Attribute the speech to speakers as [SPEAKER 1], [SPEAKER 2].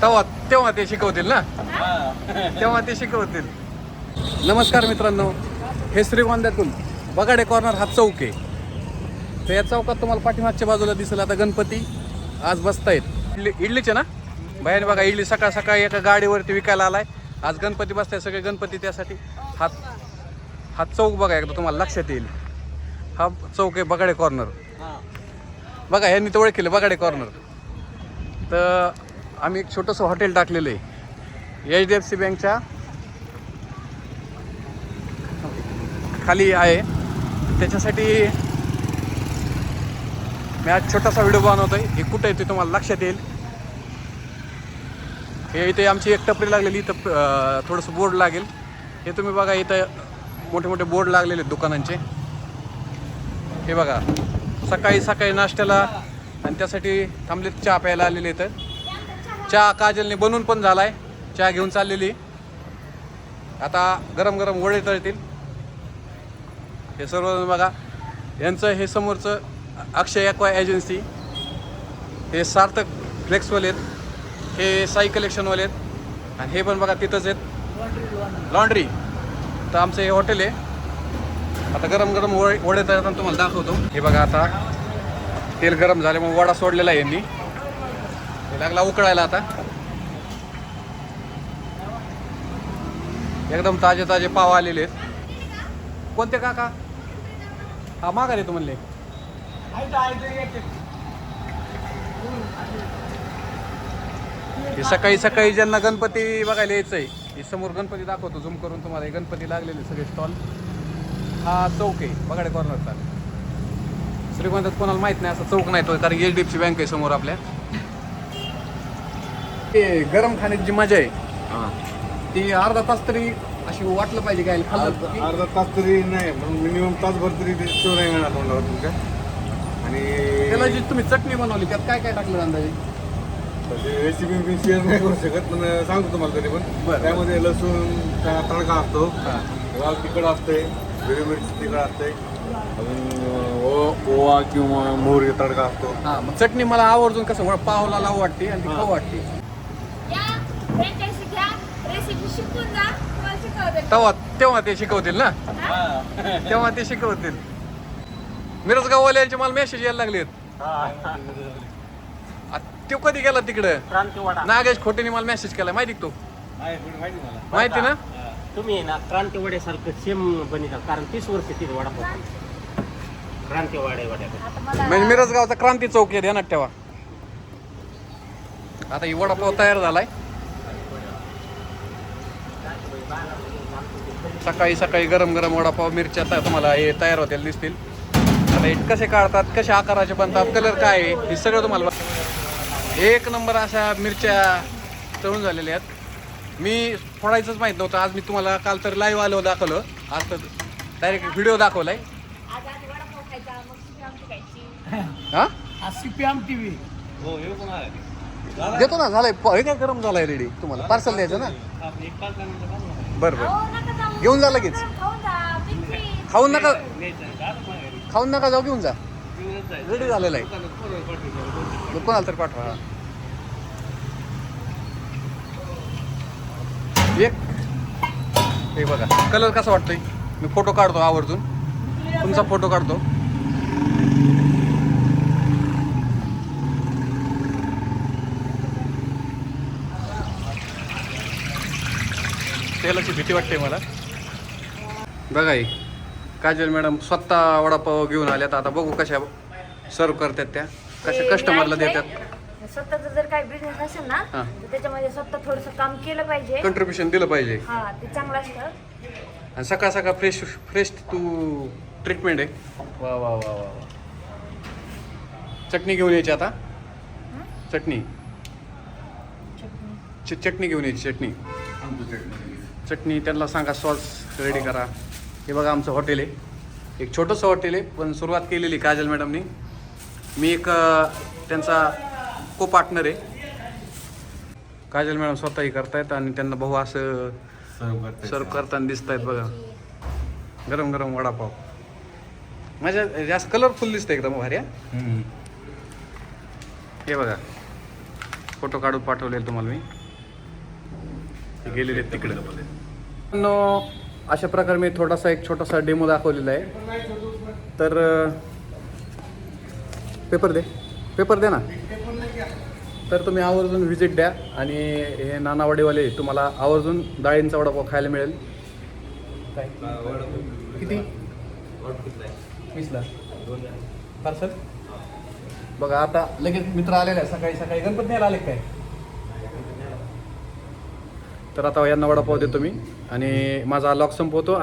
[SPEAKER 1] तेव्हा तेव्हा ते शिकवतील ना? तेव्हा ते शिकवतील. नमस्कार मित्रांनो हे श्रीगोंद्यातून बगाडे कॉर्नर हा चौक आहे. तर या चौकात तुम्हाला पाठीमागच्या बाजूला दिसेल आता गणपती. आज बसतायत इडली इडलीचे ना? बाहेर बघा इडली सकाळ सकाळी एका गाडीवरती विकायला आलाय. आज गणपती बसताय सगळे गणपती त्यासाठी. हा हा चौक बघा एकदा तुम्हाला लक्षात येईल. हा चौक आहे बगाडे कॉर्नर बघा यांनी तर ओळखलं बगाडे कॉर्नर तर आम्ही एक छोटंसं हॉटेल टाकलेलं आहे. एच डी एफ सी बँकच्या खाली आहे. त्याच्यासाठी मी आज छोटासा व्हिडिओ बनवतो आहे हे कुठं आहे ते तुम्हाला लक्षात येईल. हे इथे आमची एक टपरी लागलेली. इथं थोडंसं बोर्ड लागेल. हे तुम्ही बघा इथं मोठे मोठे बोर्ड लागलेले आहेत दुकानांचे. हे बघा सकाळी सकाळी नाश्त्याला आणि त्यासाठी थांबलेत चहा प्यायला आलेले इथं. चहा काजलने बनवून पण झालाय. चहा घेऊन चाललेली. आता गरम गरम वडे तळतील. हे सर्व बघा. यांचं हे समोरचं अक्षय एक्वा एजन्सी हे सार्थक फ्लेक्सवाले आहेत. हे साई कलेक्शनवाले आहेत. आणि हे पण बघा तिथंच आहेत. लॉन्ड्री तर आमचं हे हॉटेल आहे. आता गरम गरम वडे वडे तळताना तुम्हाला दाखवतो. हे बघा आता. तेल गरम झाल्यामुळे वडा सोडलेला आहे यांनी लागला उकळायला आता. एकदम ताजे ताजे पाव आलेले आहेत. कोणते काका? हा मागा रे तू म्हणले सकाळी सकाळी ज्यांना गणपती बघायला यायचं आहे हे समोर गणपती दाखवतो झूम करून तुम्हाला. गणपती लागलेले सगळे स्टॉल हा चौक आहे बघाडे कॉर्नरचा श्रीगोंद्यात कोणाला माहीत नाही असा चौक नाही तो कारण H D F C bank आहे समोर आपल्या. ते गरम खाण्याची जी मजा आहे ती अर्धा तास तरी अशी वाटलं पाहिजे काय खाल्लं की?
[SPEAKER 2] अर्धा तास तरी नाही मिनिमम तासभर तरी ते शो नाही मिळणार तोंडावर तुमच्या
[SPEAKER 1] त्याला
[SPEAKER 2] आणि
[SPEAKER 1] जी तुम्ही चटणी बनवली त्यात काय काय टाकलं अंदाजे?
[SPEAKER 2] रेसिपी मी शेअर नाही करू शकत पण सांगतो तुम्हाला तरी पण.
[SPEAKER 1] बरं.
[SPEAKER 2] त्यामध्ये लसूण चा तडका असतो. लाल तिखट असते हिरवी मिरची तिखट असते अजून ओवा किंवा मोहरी तडका असतो.
[SPEAKER 1] हा मग चटणी मला आवर्जून कसं वळ- पावला लावू वाटते आणि ती
[SPEAKER 2] हा.
[SPEAKER 1] खाऊ वाटते.
[SPEAKER 3] या घ्या रेसिपी शिकून जा तुम्हाला शिकवते.
[SPEAKER 1] तेव्हा तेव्हा ते शिकवतील ना?
[SPEAKER 3] हा?
[SPEAKER 1] तेव्हा ते शिकवतील. मिरजगाववाल्यांचे मला मेसेज यायला लागलेत. आ, तो कधी गेला तिकडं?
[SPEAKER 4] क्रांतीवाडा.
[SPEAKER 1] नागेश खोटेने मला मेसेज केला माहिती का तो?
[SPEAKER 2] माहिती मला?
[SPEAKER 1] माहिती ना?
[SPEAKER 4] तुम्ही ना क्रांतीवाड्यासारखं सेम बनिता कारण तीस वर्ष तिथे वडापाव क्रांतीवाड्या वाड्यात
[SPEAKER 3] आता
[SPEAKER 1] म्हणजे मिरजगावचा क्रांती चौक आहे ध्यानात ठेवा. आता ही वडापाव तयार झालाय. सकाळी सकाळी गरम गरम वडापाव मिरच्या आता तुम्हाला हे तयार होतील दिसतील. आता हे कसे काढतात कशा आकाराचे बनतात कलर काय आहे हे सगळं तुम्हाला बघ- एक नंबर अशा मिरच्या तळून झालेल्या आहेत. मी फोडायचंच माहीत नव्हतं आज मी तुम्हाला काल तर लाईव्ह आलो दाखवलं. आज तर डायरेक्ट व्हिडिओ दाखवलाय
[SPEAKER 3] आज आधी वडापाव खायचा मग शिकून आमची खायची
[SPEAKER 1] हा?
[SPEAKER 5] सीपीएम टीव्ही
[SPEAKER 1] देतो ना झालंय. प- हे काय गरम झालाय रेडी तुम्हाला पार्सल द्यायचं ना? बरं बरं. घेऊन जा लगेच.
[SPEAKER 3] खाऊन
[SPEAKER 1] नका. खाऊन नका जाऊ घेऊन जा. रेडी झालेलं आहे. मग कोणाला तर पाठवा हा. एक. हे बघा कलर कसा वाटतोय? मी फोटो काढतो आवर्जून. तुमचा फोटो काढतो. तेलाची भीती वाटते मला. बघा ही. काजल मॅडम स्वतः वडापाव घेऊन आल्यात. आता बघू कशा सर्व करतात त्या. कशा कस्टमरला देतात.
[SPEAKER 3] स्वतःचा जर काही बिझनेस असेल ना
[SPEAKER 1] हा.
[SPEAKER 3] तर त्याच्यामध्ये स्वतः थोडंसं काम केलं पाहिजे.
[SPEAKER 1] कंट्रीब्युशन दिलं पाहिजे.
[SPEAKER 3] हा ते चांगलं असतं.
[SPEAKER 1] आणि सकाळ सकाळ फ्रेश फ्रेश तू ट्रीटमेंट आहे. वा वा वा वा वा. चटणी घेऊन यायची आता. चटणी. च- चटणी घेऊन यायची चटणी. चटणी त्यांना सांगा सॉस रेडी करा. हे बघा आमचं हॉटेल आहे. एक छोटंसं हॉटेल आहे पण सुरुवात केलेली काजल मॅडमनी मी एक त्यांचा को पार्टनर आहे. काजल मॅडम स्वतःही करतायत आणि त्यांना भाऊ असं
[SPEAKER 2] सर्व करते
[SPEAKER 1] सर्व करताना दिसत आहेत बघा. गरम गरम वडापाव. माझ्या जास्त कलरफुल दिसतं एकदम भारी हा. हे बघा. फोटो काढून पाठवलेले तुम्हाला मी. ते गेलेले आहेत तिकडे. अशा प्रकारे मी थोडासा एक छोटासा डेमो दाखवलेला आहे. तर पेपर दे. पेपर दे ना. तर तुम्ही आवर्जून व्हिजिट द्या आणि हे नानावडेवाले तुम्हाला आवर्जून डाळींचा वडापाव खायला मिळेल. काय किती वीसला पार्सल बघा आता लगेच मित्र आलेले आहे सकाळी सकाळी गणपती आले काय? तर आता यांना वडापाव देतो मी. आणि माझा लॉक संपवतो.